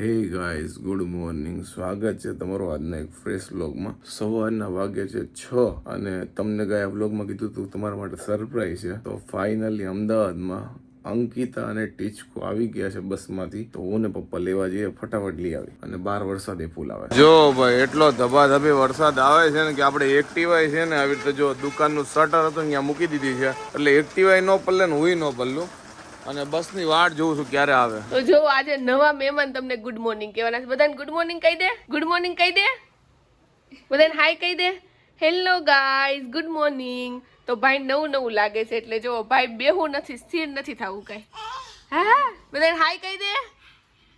Hey guys good morning સ્વાગત છે તમારો આજના એક ફ્રેશ વ્લોગમાં સવારના વાગે છે છ અને તમને ગયા વ્લોગમાં કીધું હતું તમારા માટે સરપ્રાઈઝ છે. તો ફાઇનલી અમદાવાદમાં અંકિતા અને ટીચકો આવી ગયા છે બસમાંથી. તો હું ને પપ્પા લેવા જઈએ, ફટાફટ લઈ આવી. અને બાર વરસાદ એ ફૂલ આવે. જો ભાઈ, એટલો ધબાધબી વરસાદ આવે છે ને કે આપણે એક્ટિવાય છે ને આવી રીતે જો દુકાનનું શટર હતું ત્યાં મૂકી દીધી છે. એટલે એક્ટિવાય ન પલ્લે ને હુંય નો પલ્લું. અને બસની વાટ જોઉં છું ક્યારે આવે. તો જો આજે નવા મહેમાન તમને ગુડ મોર્નિંગ કહેવાના છે. બધાને ગુડ મોર્નિંગ કહી દે. ગુડ મોર્નિંગ કહી દે. બધાને હાય કહી દે. હેલો ગાઈઝ ગુડ મોર્નિંગ તો ભાઈ નવું નવું લાગે છે એટલે જો ભાઈ બેહું નથી, સ્થિર નથી થવું કઈ. હા? બધાને હાય કહી દે.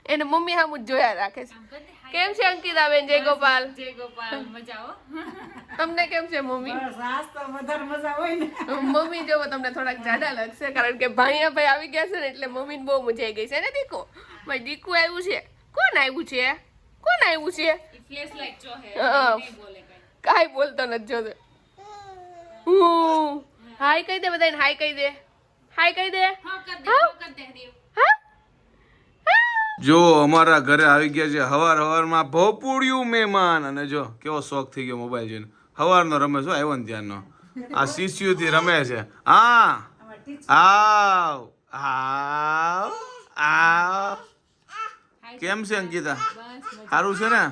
એને મમ્મી હામું જોયા રાખે છે. કેમ છે અંકિતાબેન? જય ગોપાલ. જય ગોપાલ. મજા તમને કેમ છે મમ્મી? મમ્મી જોવો તમને થોડાક જાડા લાગશે કારણ કે ભાઈયા ભાઈ આવી ગયા છે ને એટલે મમ્મી બહુ મજા આવી ગઈ છે. ને દીકો મારી દીકુ આવ્યું છે. કોણ આવ્યું છે? કોણ આવ્યું છે? જો કાંઈ. બોલતો નથી જોતો હું હાય કહી દે બધાને હાય કહી દે. હાય કહી દે. હા કર દે હા કર દે હરીફ. હા જો અમારા ઘરે આવી ગયા છે હવાર હવારમાં ભોપુડિયું મહેમાન. અને જો કેવો શોખ થઈ ગયો મોબાઈલ જોઈને. હવારનો રમે છો આવ્યો ને ત્યાંનો આ શિષ્યુથી રમે છે. હા. આવ. આવ. આવ. કેમ છે અંકિતા? સારું છે ને?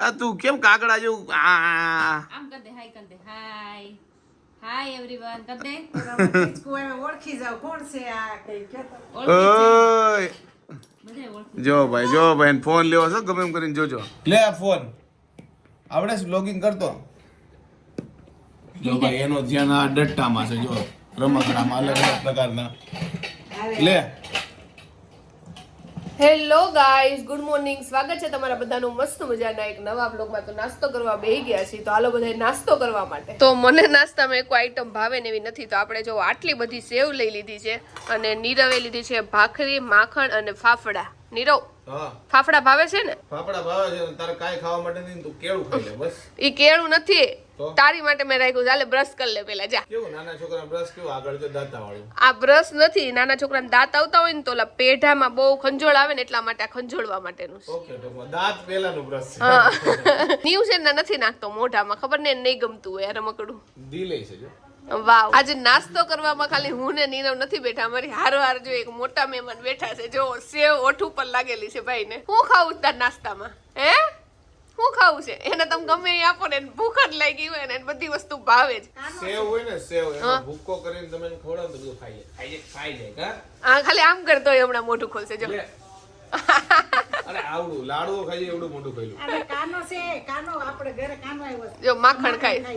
આ તું કેમ કાગડા જેવું? આ. આમ કર દે હાય કર દે હાય. હાય એવરીવન કર દે. ઓળખી જાવ. કોણ છે આ? કઈ ઓય બધાય ઓળખી જો ભાઈ જો ભાઈ ફોન લેવો છો, ગમે એમ કરીને જોજો. લે આ ફોન. આવડે છે લોગિન કરતો. જો ભાઈ, એનો ધ્યાન આ ડટ્ટામાં છે, જો રમકડામાં અલગ અલગ પ્રકારના. લે. હેલો ગાઈઝ ગુડ મોર્નિંગ સ્વાગત છે તમારા બધાનું મસ્ત મજાના એક નવા બ્લોગમાં તો નાસ્તો કરવા બેહી ગયા છીએ. તો હાલો બધા નાસ્તો કરવા માટે. તો મને નાસ્તામાં કોઈ આઈટમ ભાવે ને એવી નથી. તો આપણે જો આટલી બધી સેવ લઈ લીધી છે અને નીરવે લીધી છે ભાખરી માખણ અને ફાફડા. નીરવ ફાફડા ભાવે છે ને? ફાફડા ભાવે છે તારે કાઈ ખાવા માટે નહીં તું કેળું ખાઈ લે બસ. ઈ કેળું નથી? તારી માટે મેં રાખ્યું ચાલે બ્રશ કરી લે પેલા જા. કેવું? નાના છોકરા બ્રશ કેવું? આગળ જો દાંતા વાળું. આ બ્રશ નથી. નાના છોકરાને દાંત આવતા હોય ને તો ઓલા પેઢામાં બહુ ખંજોળ આવે ને એટલા માટે આ ખંજોળવા માટેનું ઓકે તો દાંત પેલાનું બ્રશ છે. હા. છે ને નથી નાખતો મોઢામાં. ખબર ને નહીં ગમતું હોય રમકડું દિલે છે જો. વાવ. આજે નાસ્તો કરવામાં ખાલી હું ને નીરવ નથી બેઠા. અમારી હારો હાર જો એક મોટા મહેમાન બેઠા છે. જો સેવ ઓઠ ઉપર લાગેલી છે ભાઈને. હું ખાવું તાર નાસ્તામાં? હે? હું ખાવું છે? એને તમે ગમે એ આપો ને ભૂખ જ લાગી હોય ને બધી વસ્તુ ભાવે જ. સેવ હોય ને સેવ. એનો ભૂક્કો કરીને તમે ખવડાવો તો બધું ખાઈ જાય. ખાઈ જાય ખાઈ જાય કા? આ ખાલી આમ કરતો હોય હમણાં મોઢું ખોલશે જો. લે. અરે આવડું લાડવો ખાઈ એવડું મોટું ખાઈ અરે કાનો છે કાનો આપણે ઘરે કાનો આવ્યો જો માખણ ખાય.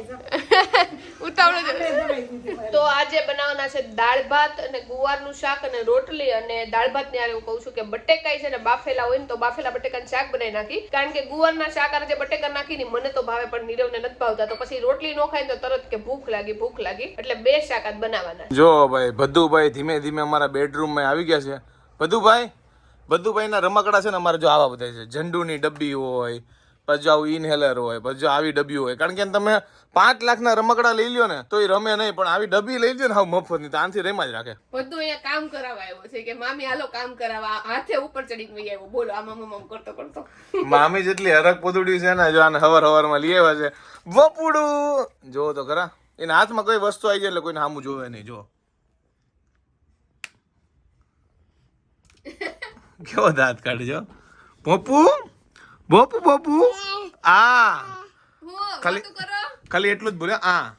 ઉતાવળો આપણે જ દવાઈ દીધી તો આજે બનાવવાના છે દાળ ભાત અને ગુવારનું શાક અને રોટલી અને દાળ ભાત ને હું કહું છું કે બટેકાઈ છે ને બાફેલા હોય ને તો બાફેલા બટેકાનું શાક બનાવી નાખી. કારણ કે ગુવારના શાક અને જે બટેકા નાખી ને મને તો ભાવે પણ નીરવને નથી ભાવતા. તો પછી રોટલી નો ખાય તો તરત કે ભૂખ લાગી ભૂખ લાગી. એટલે બે શાક આજ બનાવવાના. જો ભાઈ ભદ્દુભાઈ ધીમે ધીમે અમારા બેડરૂમમાં આવી ગયા છે. ભદ્દુભાઈ? ભદ્દુભાઈના રમકડા છે ને અમારે જો આવા બધા છે. ઝંડુની ડબ્બી હોય પછી આવું ઇનહેલર હોય પછી આવી ડબ્બી હોય. કારણ કે તમે પાંચ લાખના રમકડા લઈ લ્યો ને તો એ રમે નહીં. પણ આવી ડબ્બી લઈ લ્યો ને હાવ મફતની તો આનથી રેમાં જ રાખે. બધું અહીંયા કામ કરાવવા આવ્યો છે કે મામી હાલો કામ કરાવવા હાથે ઉપર ચડી ગઈ આવ્યો. બોલો આમ આમ કરતો કરતો. મામી જેટલી હરક પોદુડી છે ને જો આને હવાર હવારમાં લઈ આવ્યા છે. વપુડું! જો તો ખરા. એના હાથમાં કઈ વસ્તુ આવી જાય એટલે કોઈને સામું જોવે નહીં જો કેવો દાંત કાઢજો પોપુ બોપુ બોપુ આ. ખાલી- ખાલી એટલું જ બોલ્યો. આ.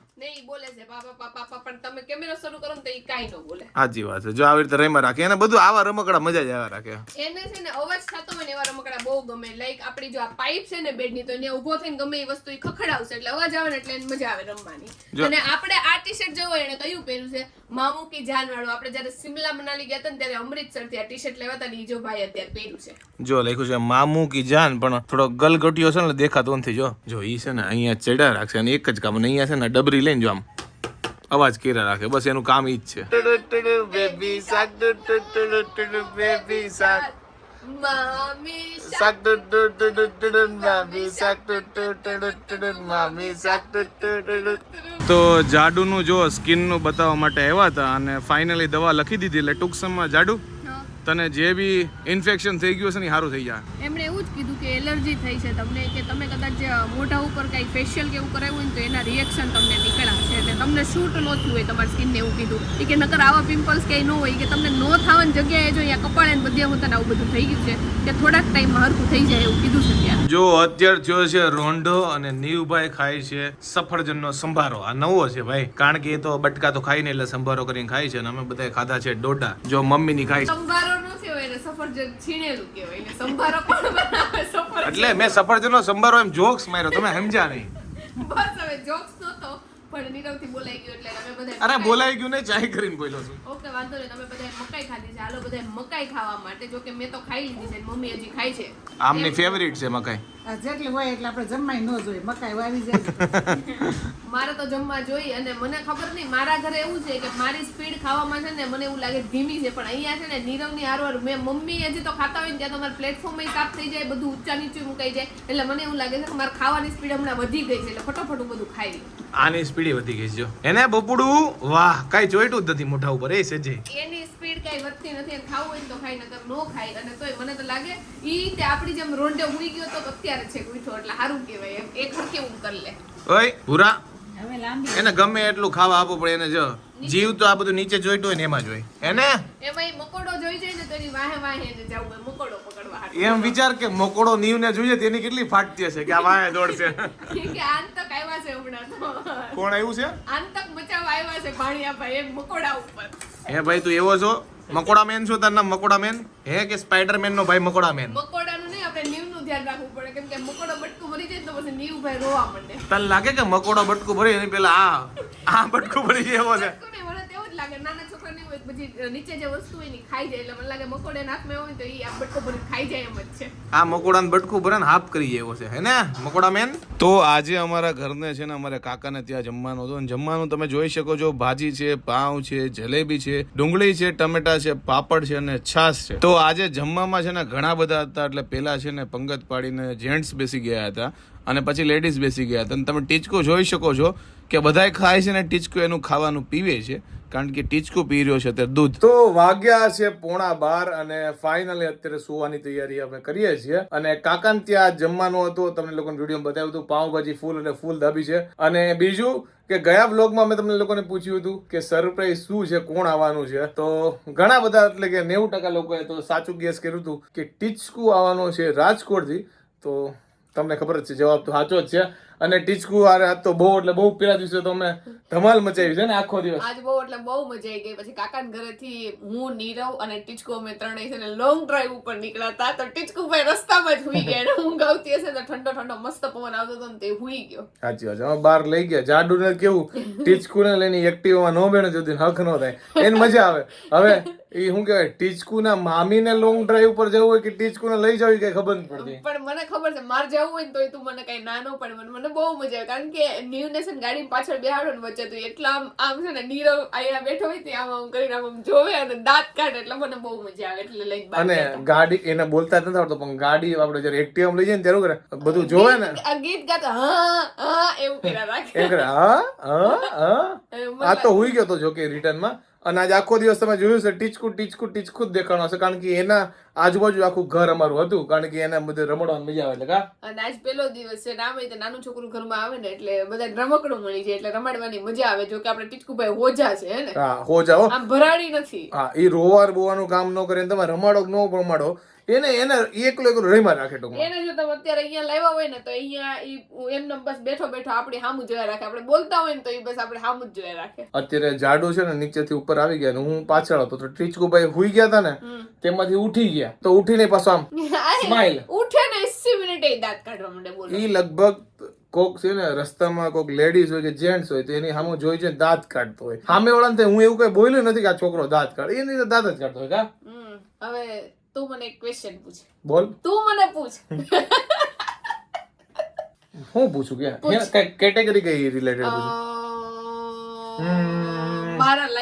સાચી વાત છે. જો આવી રીતે રેમાં રાખે એને બધું આવા રમકડા મજા જ આવ્યા રાખે. એને છે ને અવાજ થતો હોય ને એવા રમકડા બહુ ગમે. લાઈક આપણી જો આ પાઇપ છે ને બેડની તો એને ઊભો થઈને ગમે એ વસ્તુ ખખડાવશે એટલે અવાજ આવે ને એટલે એને મજા આવે રમવાની. અને આપણે આ ટી શર્ટ જોવો એને કયું પહેર્યું છે મામુ કી જાન વાળું. આપણે જ્યારે સિમલા મનાલી ગયા હતા ને ત્યારે અમૃતસરથી આ ટી શર્ટ લેવા હતા ને જો ભાઈ અત્યારે પહેર્યું છે. જો લખ્યું છે મામુ કી જાન પણ થોડો ગલગટિયો છે ને દેખાતો નથી જો. જો ઈ છે ને અહીંયા ચડ્યા રાખશે અને એક જ કામ અહીંયા છે ને ડબરી જો આમ. અવાજ કર્યા રાખે. બસ એનું કામ ઈ જ છે. તો જાડુનું જો સ્કિનનું બતાવવા માટે આવ્યા હતા અને ફાઇનલી દવા લખી દીધી એટલે ટૂંક સમયમાં જાડુ તને જે બી ઇન્ફેક્શન થઈ ગયું છે ને સારું થઈ જાય. એમણે એવું જ કીધું કે એલર્જી થઈ છે તમને કે તમે કદાચ જે મોઢા ઉપર કંઈ ફેશિયલ કે એવું કરાવ્યું હોય ને તો એના રિએક્શન તમને નીકળ્યા છે એટલે તમને શૂટ ન થયું હોય તમારી સ્કિનને એવું કીધું. એ કે નકર આવા પિમ્પલ્સ કંઈ ન હોય કે તમને ન થવાની જગ્યાએ જો અહીંયા કપાળે ને બધે તને આવું બધું થઈ ગયું છે કે થોડાક ટાઈમમાં હરખું થઈ જાય એવું કીધું છે ત્યાં. જો અત્યારે થયો છે રોંઢો અને નીવભાઈ ખાય છે સફરજનનો સંભારો. આ નવો છે ભાઈ. કારણ કે એ તો બટકા તો ખાઈ ને એટલે સંભારો કરીને ખાય છે અને અમે બધા ખાધા છે ડોડા. જો મમ્મીની ખાય છે. સંભારો ન એને સફરજન છીણેલું કહેવાય. એને સંભારો કોણ બનાવે? સફરજન. એટલે મેં સફરજનનો સંભારો એમ જોક્સ માર્યો તમે સમજ્યા નહીં. બસ હવે જોક્સ નતો પણ નીરવથી બોલાઈ ગયો એટલે અમે બધા અરે બોલાઈ ગયું ને ચાય કરીને બોલ્યો છું. ઓકે વાંધો નહીં તમે બધા મકાઈ ખાધી છે. હાલો બધા મકાઈ ખાવા માટે જો કે મેં તો ખાઈ લીધી છે મમ્મી હજી ખાય છે. આમની ફેવરિટ છે મકાઈ. જેટલી હોય એટલે આપણે જમવાય ન જોઈએ મકાઈ વાવી જાય મારે તો જમવા જોઈએ અને મને ખબર નહીં મારા ઘરે એવું છે કે મારી સ્પીડ ખાવામાં છે ને મને એવું લાગે ધીમી છે પણ અહીંયા છે ને નીરવની હારવાર મેં મમ્મી હજી તો ખાતા હોય ને ત્યાં તો મારા પ્લેટફોર્મ સાફ થઈ જાય બધું ઊંચા નીચું મુકાઈ જાય. એટલે મને એવું લાગે છે કે મારા ખાવાની સ્પીડ હમણાં વધી ગઈ છે એટલે ફટોફટ બધું ખાઈ આની સ્પીડ વધી ગઈ જો એને બપુડું? વાહ કાઈ જોઈતું જ નથી મોઢા ઉપર એ સજે. એની સ્પીડ કઈ વધતી નથી ખાવું હોય તો ખાઈ નકર નો ખાય અને તોય મને તો લાગે ઈ તે આપણી જેમ રોંડે ઉઈ ગયો તો અત્યારે છે ઉઠો એટલે સારું કહેવાય એમ. એક હરકે હું કરી લે. ઓય ભૂરા હવે લાંબી એને ગમે એટલું ખાવા આપો પડે એને જો. જીવ તો આ બધું નીચે જોઈતું હોય ને એમાં જોઈ એને? એમાં મકોડો જોઈ જાય ને તેની વાહે વાહે એને જવું મકોડો પકડવા એમ વિચાર કે મકોડો નીવને જોઈએ તેની કેટલી ફાટતી હશે કે આ વાય દોડશે. કે આંતક આવ્યા છે હમણાં તો. કોણ આવ્યું છે? આંતક મચાવવા આવ્યા છે ભાણિયાભાઈ એમ મકોડા ઉપર. હે ભાઈ તું એવો છો? મકોડા મેન છો તારું નામ મકોડા મેન હે કે સ્પાઈડર મેન નો ભાઈ મકોડા મેન મકોડાનું નહીં આપણે નીવનું ધ્યાન રાખવું પડે. કેમ કે મકોડો બટકું ભરી જાય તો પછી નીવભાઈ રોવા માંડે. તને લાગે કે મકોડો બટકું ભરી એની પેલા આ આ બટકું ભરી જાય એવો છે? જ લાગે નાના છોકરાને એવું હોય પછી નીચે જે વસ્તુ હોય ને ખાઈ જાય. એટલે મને લાગે મકોડે હાથમાં હોય તો એ આ બટકો ભરી ખાઈ જાય એમ જ છે. આ મકોડાને બટકું ભરે ને હાફ કરી જાય છે હે ને? મકોડા મેન? તો આજે અમારા ઘરને છે ને અમારા કાકાને ત્યાં જમવાનું હતું. અને જમવાનું તમે જોઈ શકો છો ભાજી છે પાઉં છે જલેબી છે ડુંગળી છે ટમેટા છે પાપડ છે અને છાશ છે. તો આજે જમવામાં છે ને ઘણા બધા હતા. એટલે પેલા છે ને પંગત પાડીને જેન્ટ્સ બેસી ગયા હતા. અને પછી લેડીઝ બેસી ગયા. હતા અને તમે ટીચકું જોઈ શકો છો કે બધાય ખાય છે ને ટીચકું એનું ખાવાનું પીવે છે, કારણ કે ટીચકું પી રહ્યો છે અત્યારે દૂધ. તો વાગ્યા છે પોણા બાર અને ફાઇનલી અત્યારે સુવાની તૈયારી અમે કરીએ છીએ. અને કાકાને ત્યાં જમવાનું હતું, તમને લોકોને વીડિયો બતાવ્યું હતું પાઉંભાજી ફૂલ અને ફૂલ ધાબી છે. અને બીજું કે ગયા બ્લોગમાં મેં તમને લોકોને પૂછ્યું હતું કે સરપ્રાઈઝ શું છે, કોણ આવવાનું છે? તો ઘણા બધા એટલે કે નેવું ટકા લોકોએ તો સાચું ગેસ કર્યું હતું કે ટીચકું આવવાનો છે રાજકોટથી. તો તમને ખબર જ છે જવાબ તો સાચો જ છે. અને ટીચકુ આ રાત તો બહુ એટલે બહુ પેલા દિવસે તો અમે ધમાલ મચાવી છે ને આખો દિવસ. આજ બહુ એટલે બહુ મજા આવી ગઈ. પછી કાકાના ઘરેથી હું નીરવ અને ટીચકો અમે ત્રણેય છે ને લોંગ ડ્રાઈવ ઉપર નીકળ્યા હતા. તો ટીચકુ ભાઈ રસ્તામાં જ હુઈ ગયા. હું ગાવતી હશે તો ઠંડો ઠંડો મસ્ત પવન આવતો હતો ને તે હુઈ ગયો. સાચી વાત અમે બહાર લઈ ગયા. જાડુ ને કેવું ટીચકુ ને લઈને એક્ટિવામાં નો બેને સુધી હક નો થાય. એને મજા આવે. હવે એ શું કહેવાય ટીચકુ ના મામીને લોંગ ડ્રાઈવ પર જવું હોય કે ટીચકુ ને લઈ જવી કઈ ખબર નથી પડતી? પણ મને ખબર છે મારે જવું હોય ને તોય તું મને કઈ નાનો પણ મને બહુ મજા આવે. કારણ કે ન્યુ નેશન ગાડી પાછળ બેહાડો ને વચ્ચે તું એટલા આમ આમ છે ને નીરવ અહીંયા બેઠો હોય ત્યાં આમ કરીને આમ જોવે અને દાંત કાઢે એટલે મને બહુ મજા આવે એટલે લઈને અને ગાડી એને બોલતા નથી આવડતો પણ ગાડી આપણે જયારે એક્ટિવા લઈ જઈએ ને ત્યારે કરે બધું જોવે ને. આ ગીત ગાતા હા હા એવું કર્યા રાખે. હા હા હા. આ તો હુઈ ગયો તો જોકે રિટર્નમાં અને આજ આખો દિવસ તમે જોયું છે, ટીચકું ટીચકું, ટીચકુ જ દેખાણો હશે કારણ કે એના આજુબાજુ આખું ઘર અમારું હતું કારણ કે એને બધે રમડવાની મજા આવે એટલે કા? અને આજ પહેલો દિવસ છે નામ તો નાનું છોકરું ઘરમાં આવે ને એટલે બધા રમકડું મળી જાય એટલે રમાડવાની મજા આવે જો કે આપણે ટીટકુભાઈ હોજા છે હે ને? હા હો. આમ ભરાડી નથી. હા એ રોવાર બોવાનું કામ ન કરે તમે રમાડો ન રમાડો એને એને એકલો એકલો રહીમાં રાખે ટૂંકમાં. એને જો તમે અત્યારે અહીંયા લાવ્યા હોય ને તો અહીંયા ઈ એમને બસ બેઠો બેઠો આપણી હામું જોયા રાખે આપણે બોલતા હોય ને તો એ બસ આપણે હામું જોયા રાખે. અત્યારે જાડો છે ને નીચેથી ઉપર આવી ગયા ને હું પાછળ હતો તો ટીચકુભાઈ હુઈ ગયા હતા ને તેમાંથી ઉઠી ગયા. તો ઉઠીને પાછો આમ સ્માઈલ ઉઠે ને 80 મિનિટે દાંત કાઢવા માંડે બોલો. ઈ લગભગ કોક છે ને રસ્તામાં કોક લેડીઝ હોય કે જેન્ટ્સ હોય તો એની સામે જોઈ જોઈને દાંત કાઢતો હોય. સામે વાળાને હું એવું કઈ બોલ્યું નથી કે આ છોકરો દાંત કાઢે. એની તો દાંત જ કાઢતો હોય કા? હવે તું મને એક ક્વેશ્ચન પૂછ. બોલ. તું મને પૂછ. હું પૂછું કે કેટેગરી કઈ રિલેટેડ પૂછું?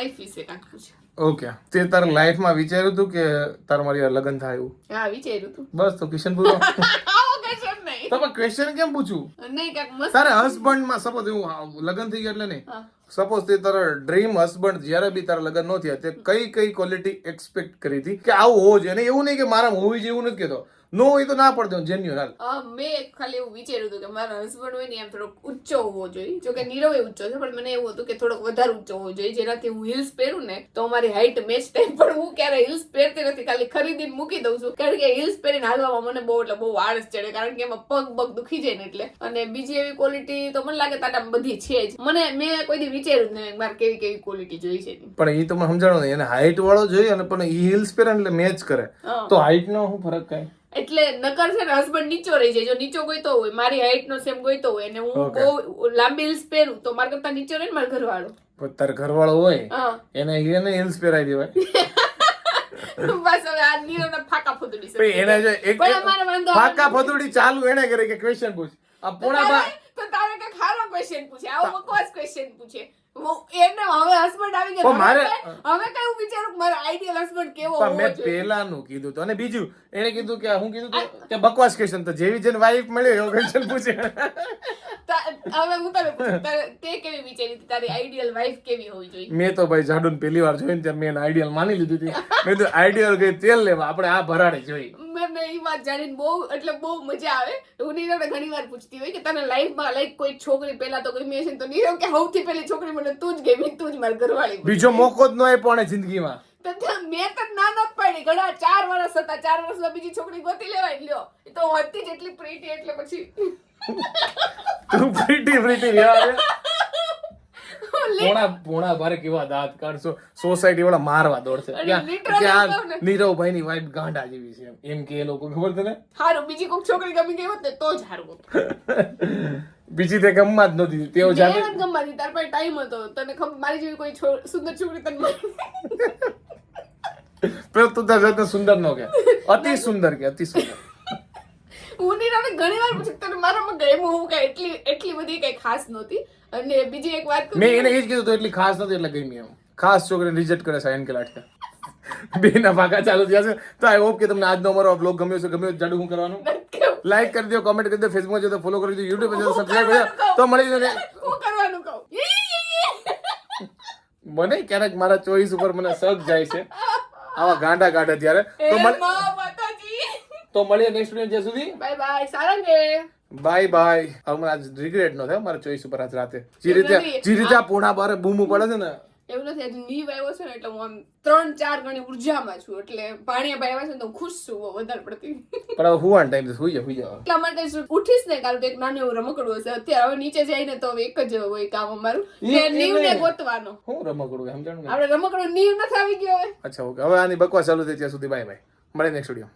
લાઈફ વિશે ઓકે તે તારા લાઈફમાં વિચાર્યું હતું કે તાર મારી લગ્ન થાય એવું? હા વિચાર્યું હતું બસ તો કિશન પૂરો તમે ક્વેશ્ચન કેમ પૂછું નહીં કાંઈક મસ્ત તારે હસબન્ડમાં સપોઝ એવું લગ્ન થઈ ગયા એટલે નહીં. સપોઝ તે તારા ડ્રીમ હસબન્ડ જ્યારે બી તારા લગ્ન ન થયા તે કઈ કઈ ક્વોલિટી એક્સપેક્ટ કરી હતી? કે આવું હોવો જોઈએ? અને એવું નહીં કે મારા હોવી જેવું નથી કહેતો નો હોય તો ના પડતો જેન્યુઅલ હાલ. મેં ખાલી એવું વિચાર્યું હતું કે મારો હસબન્ડ હોય ને એમ થોડોક ઊંચો હોવો જોઈએ. જો કે નીરવ ઊંચો છે પણ મને એવું હતું કે થોડોક વધારે ઊંચો હોવો જોઈએ. જેનાથી હું હિલ્સ પહેરું ને તો મારી હાઈટ મેચ થાય. પણ હું ક્યારે હિલ્સ પહેરતી નથી ખાલી ખરીદીને મૂકી દઉં છું. કારણ કે હિલ્સ પહેરીને હાલવામાં મને બહુ એટલે બહુ આળસ ચડે. કારણ કે એમાં પગ પગ દુખી જાય ને એટલે. અને બીજી એવી ક્વોલિટી તો મને લાગે તાટા બધી છે જ. મને મેં કોઈ દી વિચાર્યું જ નહીં મારે કેવી કેવી ક્વોલિટી જોઈ છે પણ એ તમને સમજાણો નહીં. એને હાઈટ વાળો જોઈએ અને પણ એ હિલ્સ પહેરે એટલે મેચ કરે. તો હાઈટ નો શું ફરક કાય એટલે નકર છે ને હસબન્ડ નીચો રહી જાય. જો નીચો ગોઈતો હોય મારી હાઈટ નો સેમ ગોઈતો હોય અને હું બહુ લાંબી હિલ્સ પહેરું તો મારા કરતા નીચો રહે ને મારા ઘરવાળો. તાર તારે ઘરવાળો હોય એને એને હિલ્સ પહેરાવી દેવાય. બસ હવે આ નીરવના ફાકા ફૂદડી છે. એને જે એક ચાલુ એને કરે કે ક્વેશ્ચન પૂછ. આ પોણા તો તારે કે ખારો ક્વેશ્ચન પૂછે. આવો બકવાસ ક્વેશ્ચન પૂછે. એને હવે હસબન્ડ આવી ગયા. મારે- હવે હું વિચારું મારો ideal husband કેવો હોવો મેં પહેલાનું કીધું હતું. અને બીજું એને કીધું કે હું કીધું કે બકવાસ ક્વેશ્ચન તો જેવી જેને વાઈફ મળે એવો ક્વેશ્ચન પૂછે. તા- હવે હું તને તે કેવી વિચારી હતી? તારી આઈડિયલ વાઈફ કેવી હોવી જોઈએ? મેં તો ભાઈ જાડુન પહેલી વાર જોઈને ત્યારે મેં આઈડિયલ માની લીધી હતી. મેં તો આઈડિયલ ગઈ તેલ લેવા આપણે આ ભરાડે જોઈ મને એ વાત જાણીને બહુ એટલે બહુ મજા આવે. હું નીરવને ઘણી વાર પૂછતી હોય કે તને લાઈફમાં લાઈક કોઈ છોકરી પહેલા તો ગમી હશે તો નીરવ કે સૌથી પહેલી છોકરી મને તું જ ગમી તું જ મારી ઘરવાળી. બીજો મોકો જ ન આપ્યો એને જિંદગીમાં. મેં તો ના નત પાડી. ઘણા ચાર વર્ષ હતા ચાર વર્ષમાં બીજી છોકરી ગોતી લેવાય લ્યો. તો હતી જ એટલી પ્રીટી એટલે પછી તું પ્રીટી પ્રીટી રહેવા પોણા પોણા ભારે કેવા દાંત કાઢશો. સોસાયટી વાળા મારવા દોડશે. ક્યાં. નીરવભાઈ ની. વાઈફ ગાંડા જેવી છે એમ. કે એ લોકો ખબર તને? હારું બીજી કોઈ છોકરી ગમી ગઈ હોત ને તો જ હારું બીજી તે ગમવા જ નહોતી. તેઓ જાતે ગમવા ગમવાની તાર પાસે ટાઈમ હતો. તને ખબર મારી જેવી કોઈ સુંદર છોકરી તને. પેલો તું તાર સુંદર નો કે અતિ સુંદર કે અતિ સુંદર. હું નીરવને ઘણી વાર પૂછ્યું તને મારામાં ગેમ હું કઈ એટલી એટલી બધી કઈ ખાસ નહોતી? અને બીજી એક વાત મેં એને એ જ કીધું તો એટલી ખાસ નથી એટલે ગમી એમ. ખાસ છોકરીને રિજેક્ટ કરે સાયન કે લાઠિયા બેના ભાગા ચાલુ થયા છે. તો આઈ હોપ કે તમને આજનો અમારો બ્લોગ ગમ્યો છે ગમ્યો જાડુ હું કરવાનું? લાઈક કરી દો કમેન્ટ કરી દો ફેસબુક જો તો ફોલો કરી દો યુટ્યુબ જો સબસ્ક્રાઇબ કરી તો મળી જશે હું કરવાનું કહું. મને ક્યારેક મારા ચોઈસ ઉપર મને શક જાય છે. આવા ગાંડા ગાંડા ત્યારે. તો એ મળ- મા માતાજી તો મળીએ નેક્સ્ટ વીડિયો જ્યાં સુધી. બાય બાય સારંગે. બાય બાય હવે મને આજ રિગ્રેટ ન થાય મારા ચોઈસ ઉપર આજ રાતે. જે રીતે. જે રીતે આ પૂણા બારે બૂમ પડે છે ને. એવું નથી આજે નીવ આવ્યો છે ને એટલે હું આમ ત્રણ ચાર ગણી ઉર્જામાં છું એટલે પાણી ભાઈ આવ્યા છે તો ખુશ છું વધારે પડતી. પણ હવે હુવાનો ટાઈમ છે જા જા એટલા માટે ઉઠીશ ને કાલ તો એક નાનું એવું રમકડું હશે. અત્યારે હવે નીચે જઈને તો એક જ હોય કામ અમારું. કે નીવ ને ગોતવાનો. હું રમકડું સમજણ આપણે રમકડું નીવ નથી આવી ગયો હવે. અચ્છા ઓકે હવે આની બકવાસ ચાલુ થઈ ત્યાં સુધી. બાય બાય મળે નેક્સ્ટ વીડિયો